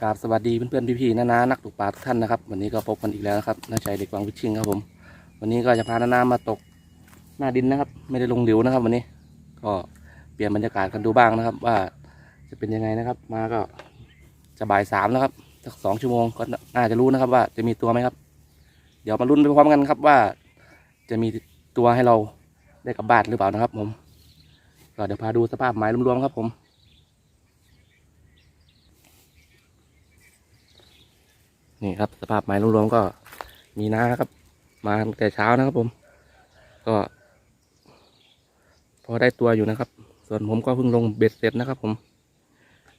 กราบสวัสดีเพื่อนๆพี่ๆนานานักตกปลาทุกท่านนะครับ วันนี้ก็พบกันอีกแล้วนะครับน้าใจเด็กวังวิชิงครับผม วันนี้ก็จะพานานามาตกหน้าดินนะครับ ไม่ได้ลงเหลวนะครับ วันนี้ก็เปลี่ยนบรรยากาศกันดูบ้างนะครับ ว่าจะเป็นยังไงนะครับ มาก็จะบ่ายสามแล้วครับสักสองชั่วโมงก็น่าจะรู้นะครับ ว่าจะมีตัวไหมครับ เดี๋ยวมาลุ้นไปพร้อมกันครับ ว่าจะมีตัวให้เราได้กลับบ้านหรือเปล่านะครับ ผมก็เดี๋ยวพาดูสภาพไม้รวมๆครับผม นี่ครับ สภาพไม้รวมๆก็มีน้าครับ มาตั้งแต่เช้านะครับผม ก็ พอได้ตัวอยู่นะครับ ส่วนผมก็เพิ่งลงเบ็ดเสร็จนะครับ ผม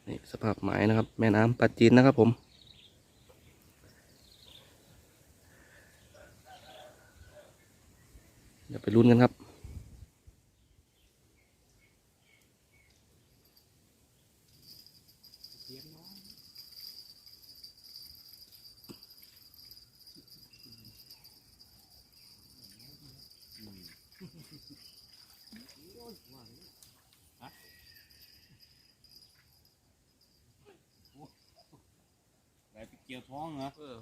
นี่สภาพไม้นะครับ แม่น้ำปลาจีนนะครับ ผมเดี๋ยวไปลุ้นกันครับ เกี่ยวท้องเหรอเออ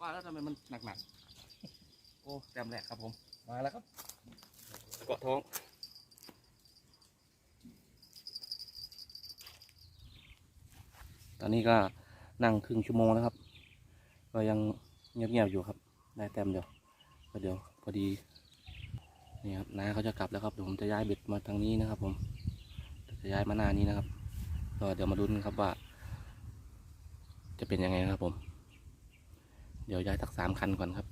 ว่าแล้วทำไมมันหนักๆ โอ้แต้มแรกครับผม มาแล้วครับ เกาะท้องตอนนี้ก็นั่งครึ่งชั่วโมงแล้วครับ ก็ยังเงียบๆอยู่ครับ ได้แต้มเดียวก็เดี๋ยวพอดีนี่ครับน้าเขาจะกลับแล้วครับเดี๋ยวผมจะย้ายเบ็ดมาทางนี้นะครับ ผมจะย้ายมาหน้านี้นะครับ ก็เดี๋ยวมาลุ้นกันครับว่า จะเป็นยังไงครับผม เดี๋ยวย้ายทักสามคันก่อนครับ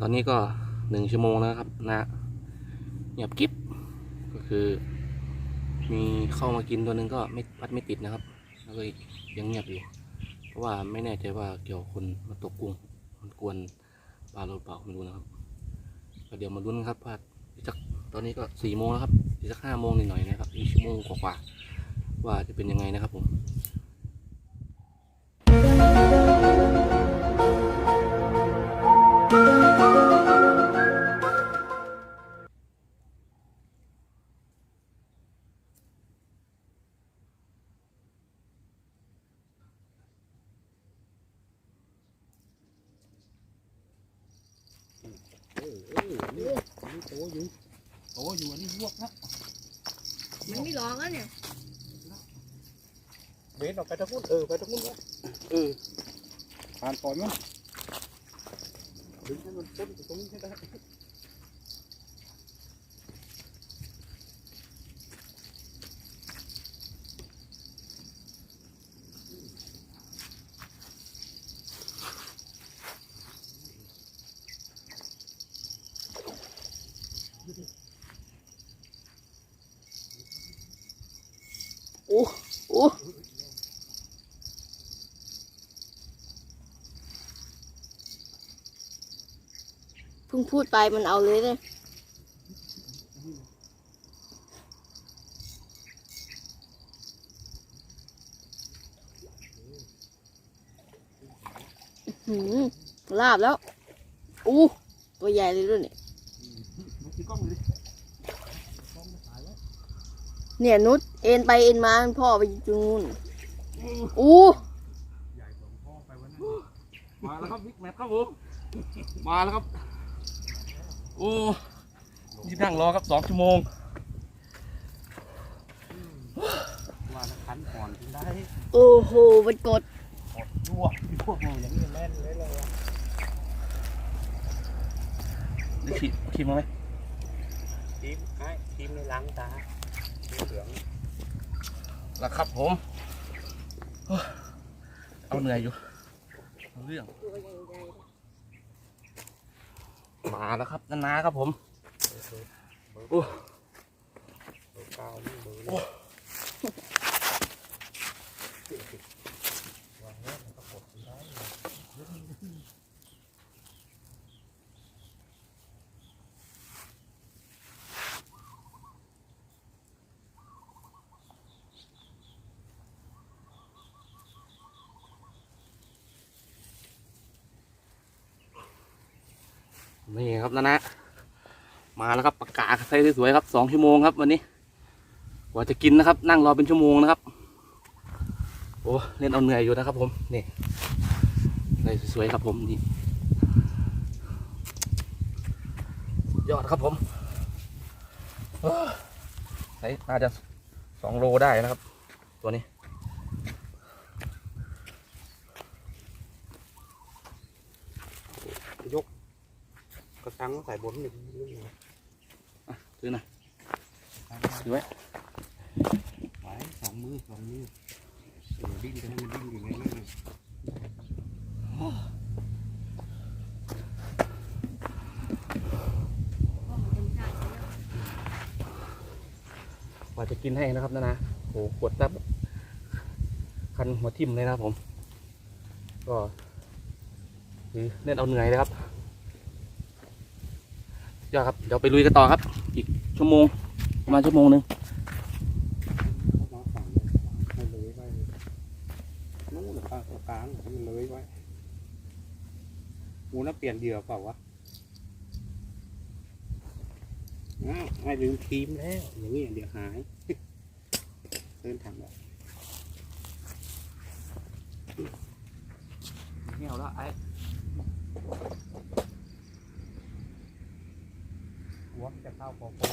ตอนนี้ก็หนึ่งชั่วโมงแล้วครับนะเงียบกิ๊บก็คือ มีเข้ามากินตัวหนึ่งก็ไม่พัดไม่ติดนะครับ แล้วก็ยังเงียบอยู่ เพราะว่าไม่แน่ใจว่าเกี่ยวคนมาตกกุ้งมันกวนปลาหรือเปล่าไม่รู้นะครับก็เดี๋ยวมาลุ้นครับว่าอีกสักตอนนี้ก็สี่โมงแล้วครับอีกสักห้าโมงหน่อยๆนะครับอีกชั่วโมงกว่าๆว่าจะเป็นยังไงนะครับผม โตอยู่โตอยู่อันนี้ลวกนะมันไม่ร้องอะเนี่ยเบนออกไปตะกุ้นเออไปทางนู้นวะเออผ่านปล่อยมันดึงให้มันพ้นตรงนี้ให้ได้ เพิ่งพูดไปมันเอาเลยเลยหือลาบแล้ว อู้ตัวใหญ่เลยด้วยเนี่ยเนี่ยนุชเอ็นไปเอ็นมาพ่อไปอยู่ตรงนู้นอู้หูมาแล้วครับบิ๊กแมทครับผม มาแล้วครับ โอ้ที่นั่งรอครับสองชั่วโมงว่าแล้วคันก่อนถึงได้โอ้โหมันกดกดยั่วยั่วมืออย่างนี้แน่นเลยเลยอะได้ขีดขีดมาไหมทีมไอ้ทีมในล้างตาทีมเหลืองแล้วครับผมโอ้ยเอาเหนื่อยอยู่เอาเรื่อง มาแล้วครับนานาครับผมโอ้เบอร์เก้านี่เบอร์ โอ้ วางแล้วมันก็กดถึงได้ นี่ครับนานามาแล้วครับปากกาใส่สวยๆครับสองชั่วโมงครับวันนี้กว่าจะกินนะครับ นั่งรอเป็นชั่วโมงนะครับ โอ้เล่นเอาเหนื่อยอยู่นะครับ ผมนี่ใส่สวยๆครับผมนี่ยอดครับผมโอ้ใส่น่าจะสองโลได้นะครับ ตัวนี้ กระชังใส่บนหนึ่งเรื่องนะซื้อหน่อยซื้อไว้ไว้สองมือสองมือเออดิ้นจะให้มันดิ้นอยู่ในนั้นนะกว่าจะกินให้นะครับนะนะโหขวดแบบคันหัวทิ่มเลยนะครับผม ก็คือเล่นเอาเหนื่อยเลยครับ ยอดครับ เดี๋ยวไปลุยกันต่อครับ อีกชั่วโมง ประมาณชั่วโมงหนึ่งเข้ามาฝั่งเลยให้เลยไว้นู้นหรือปลาตัวกลางให้มันเลยไว้หมูน่าเปลี่ยนเหยื่อเปล่าวะอ้าวให้ลืมครีมแล้ว อย่างนี้เดี๋ยวหายเดินทางแบบเหี่ยวแล้วไอ้ หัวมันจะเข้าพอพอ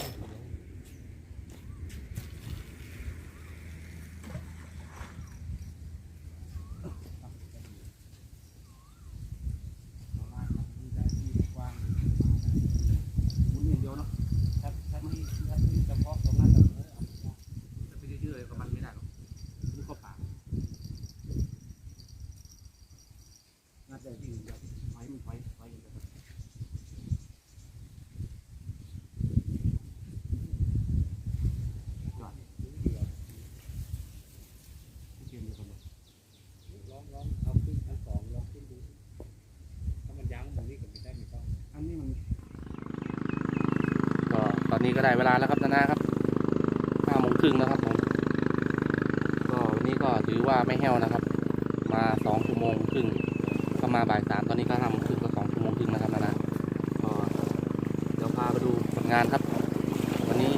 หมุนอย่างเดียวเนาะถ้าถ้าที่ถ้าที่เฉพาะตรงนั้นแบบเออเอาไปถ้าไปเยอะๆกับมันไม่ได้หรอกมันเข้าปากน่าจะที่เดียวไฟมันไฟไฟอย่างเดียว เทียมเดียวกันหมดลองลองเอาขึ้นอันสองลองขึ้นดูถ้ามันยั้งมันนี่ก็ไม่ได้ไม่ต้องอันนี้มัน ก็ตอ นี้ก็ได้เวลาแล้วครับนานาครับห้าโมงครึ่งแล้วครับผมก็วันนี้ก็ถือว่าไม่แห้วนะครับ มาสองชั่วโมงครึ่งก็มาบ่ายสามตอนนี้ก็ห้าโมงครึ่งก็สองชั่วโมงครึ่งนะครับนานาก็เดี๋ยวพาไปดูผลงานครับ วันนี้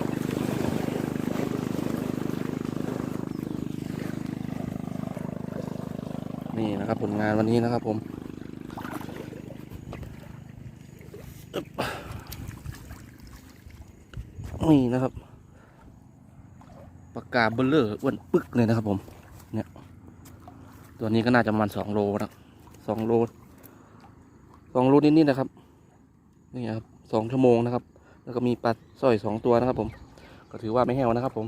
นี่นะครับผลงานวันนี้นะครับผม นี่นะครับปากกาเบลเลอร์อ้วนปึกเลยนะครับ ผม เนี่ย ตัวนี้ก็น่าจะประมาณสองโลนะสองโลสองโลนิดๆนะครับนี่ครับสองชั่วโมงนะครับ แล้วก็มีปลาสร้อยสองตัวนะครับ ผม ก็ถือว่าไม่แห้วนะครับ ผม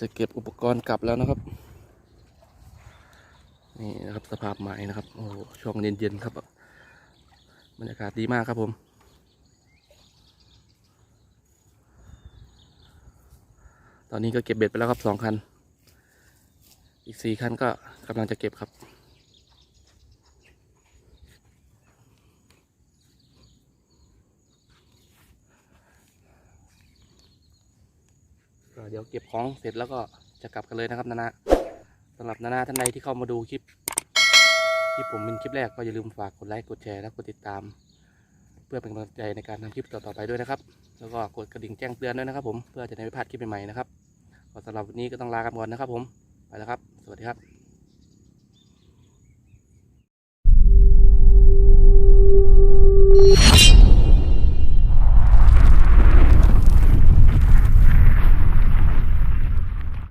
จะเก็บอุปกรณ์กลับแล้วนะครับ นี่นะครับสภาพไม้นะครับโอ้โหช่วงเย็นๆครับบรรยากาศดีมากครับผมตอนนี้ก็เก็บเบ็ดไปแล้วครับสองคัน อีกสี่คันก็กำลังจะเก็บครับ เดี๋ยวเก็บของเสร็จแล้วก็จะกลับกันเลยนะครับนานา สำหรับน้านาท่านใดที่เข้ามาดูคลิปที่ผมเป็นคลิปแรกก็อย่าลืมฝากกดไลค์กดแชร์และกดติดตาม เพื่อเป็นกำลังใจในการทำคลิปต่อๆไปด้วยนะครับ แล้วก็กดกระดิ่งแจ้งเตือนด้วยนะครับ ผมเพื่อจะได้ไม่พลาดคลิปใหม่ๆนะครับก็สำหรับวันนี้ก็ต้องลากันก่อนนะครับ ผมไปแล้วครับ สวัสดีครับ